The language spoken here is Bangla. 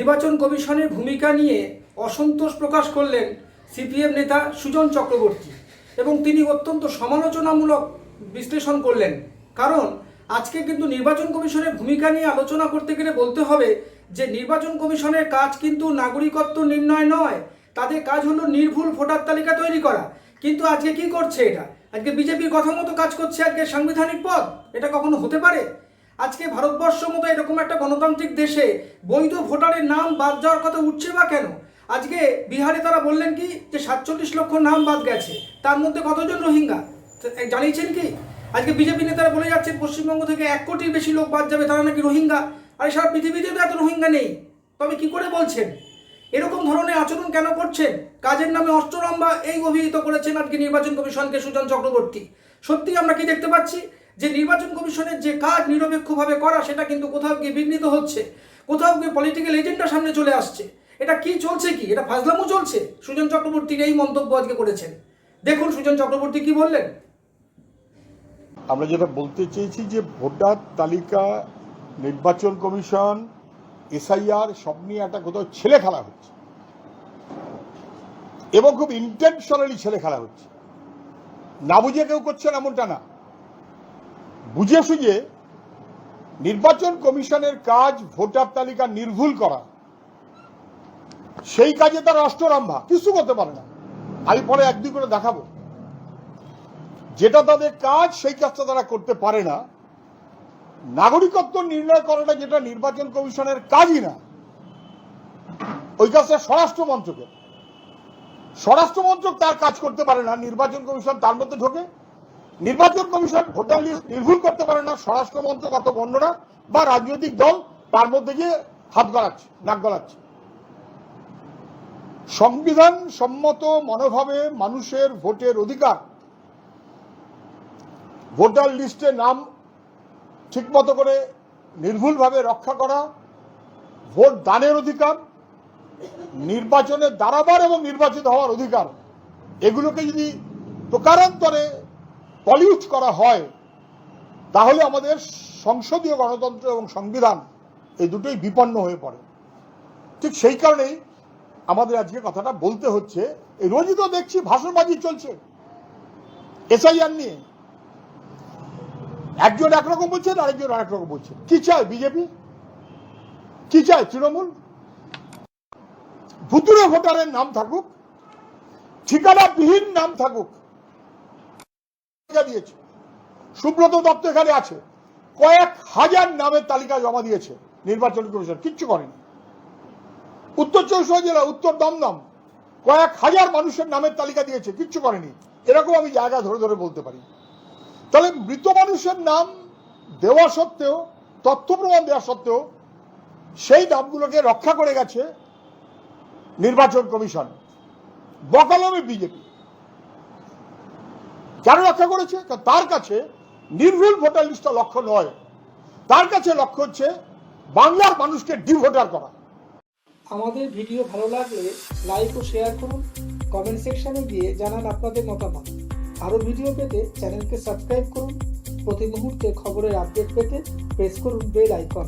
নির্বাচন কমিশনের ভূমিকা নিয়ে অসন্তোষ প্রকাশ করলেন সিপিএম নেতা সুজন চক্রবর্তী এবং তিনি অত্যন্ত সমালোচনামূলক বিশ্লেষণ করলেন। কারণ আজকে কিন্তু নির্বাচন কমিশনের ভূমিকা নিয়ে আলোচনা করতে গেলে বলতে হবে যে নির্বাচন কমিশনের কাজ কিন্তু নাগরিকত্ব নির্ণয় নয়, তাদের কাজ হলো নির্ভুল ভোটার তালিকা তৈরি করা। কিন্তু আজকে কি করছে এটা? আজকে বিজেপির কথা মতো কাজ করছে আজকে সাংবিধানিক পদ? এটা কখনো হতে পারে? আজকে ভারতবর্ষ মতো এরকম একটা গণতান্ত্রিক দেশে বৈধ ভোটারের নাম বাদ যাওয়ার কথা উঠছে বা কেন? আজকে বিহারে তারা বললেন কি যে সাতচল্লিশ লক্ষ নাম বাদ গেছে, তার মধ্যে কতজন রোহিঙ্গা? জানিয়েছেন কি? আজকে বিজেপি নেতারা বলে যাচ্ছে পশ্চিমবঙ্গ থেকে এক কোটির বেশি লোক বাদ যাবে, তারা নাকি রোহিঙ্গা। আর সারা পৃথিবীতে তো এত রোহিঙ্গা নেই, তবে কি করে বলছেন? এরকম ধরনের আচরণ কেন করছেন? কাজের নামে অষ্টরম্বা এই অভিহিত করেছেন আজকে নির্বাচন কমিশনকে সুজন চক্রবর্তী। সত্যি আমরা কি দেখতে পাচ্ছি? যে নির্বাচন কমিশনের যে কাজ নিরপেক্ষভাবে করা, সেটা কিন্তু কোথাও গিয়ে বিঘ্নিত হচ্ছে। কোথাও গিয়ে পলিটিক্যাল এজেন্ডা সামনে চলে আসছে। এটা কি চলছে কি? এটা ফাজলামো চলছে? সুজন চক্রবর্তীর এই মন্তব্য আজকে করেছেন। দেখুন, সুজন চক্রবর্তী কি বললেন? আমরা যেটা বলতে চেয়েছি যে ভোটার তালিকা, নির্বাচন কমিশন, এসআইআর, সব নিয়ে একটা কোথাও ছেলে খেলা হচ্ছে। এবং খুব ইন্টেনশনালি ছেলে খেলা হচ্ছে। না বুঝে কেউ করছেন এমনটা না। বুঝে সুঝে নির্বাচন কমিশনের কাজ ভোটার তালিকা নির্ভুল করা। সেই কাজে তার অষ্টরম্ভা, কিছু করতে পারে না। আমি পরে একদিন করে দেখাবো। যেটা তাদের কাজ, সেই কাজটা তারা করতে পারে না। নাগরিকত্ব নির্ণয় করাটা যেটা নির্বাচন কমিশনের কাজই না, ওই কাজটা স্বরাষ্ট্র মন্ত্রকের। স্বরাষ্ট্র মন্ত্রক তার কাজ করতে পারে না, নির্বাচন কমিশন তার মধ্যে ঢোকে। নির্বাচন কমিশন ভোটার লিস্ট নির্ভুল করতে পারে না, স্বরাষ্ট্র মন্ত্রক বর্ণনা বা রাজনৈতিক দল তার মধ্যে গিয়ে হাত গলাচ্ছে, নাক গলাচ্ছে। সংবিধান সম্মত মনোভাবে মানুষের ভোটের অধিকার, ভোটার লিস্টে নাম ঠিকমতো করে নির্ভুলভাবে রক্ষা করা, ভোট দানের অধিকার নির্বাচনে দাঁড়াবার এবং নির্বাচিত হওয়ার অধিকার, এগুলোকে যদি প্রকারান্তরে পলিউট করা হয়, তাহলে আমাদের সংসদীয় গণতন্ত্র এবং সংবিধান এই দুটোই বিপন্ন হয়ে পড়ে। ঠিক সেই কারণেই আমাদের আজকে কথাটা বলতে হচ্ছে, এই রোজই তো দেখছি ভাষণবাজি চলছে, এসআইআর নিয়ে। একজন একরকম বলছেন, আরেকজন আরেক রকম বলছেন। কি চায় বিজেপি? কি চায় তৃণমূল? ভুতুরে ভোটারের নাম থাকুক, ঠিকানাবিহীন নাম থাকুক দিয়েছে। সুব্রত দত্ত এখানে আছে। কয়েক হাজার নামের তালিকা জমা দিয়েছে নির্বাচন কমিশন, কিচ্ছু করেনি। উত্তর চব্বিশ জেলা, উত্তর দমদম, কয়েক হাজার মানুষের নামের তালিকা দিয়েছে, কিচ্ছু করেনি। এরকম আমি জায়গা ধরে ধরে বলতে পারি। তাহলে মৃত মানুষের নাম দেওয়া সত্ত্বেও, তথ্য প্রমাণ দেওয়া সত্ত্বেও, সেই নামগুলোকে রক্ষা করে গেছে নির্বাচন কমিশন। বকালমে বিজেপি। কেন রক্ষা করেছে তার কাছে নির্ভুল ভোটার লিস্টটা লক্ষ্য নয়। তার কাছে লক্ষ্য হচ্ছে বাংলার মানুষকে ডিভোটার করা। আমাদের ভিডিও ভালো লাগলে লাইক ও শেয়ার করুন। কমেন্ট সেকশনে গিয়ে জানান আপনাদের মতামত। আরও ভিডিও পেতে চ্যানেলকে সাবস্ক্রাইব করুন। প্রতি মুহূর্তে খবরের আপডেট পেতে প্রেস করুন বেল আইকন।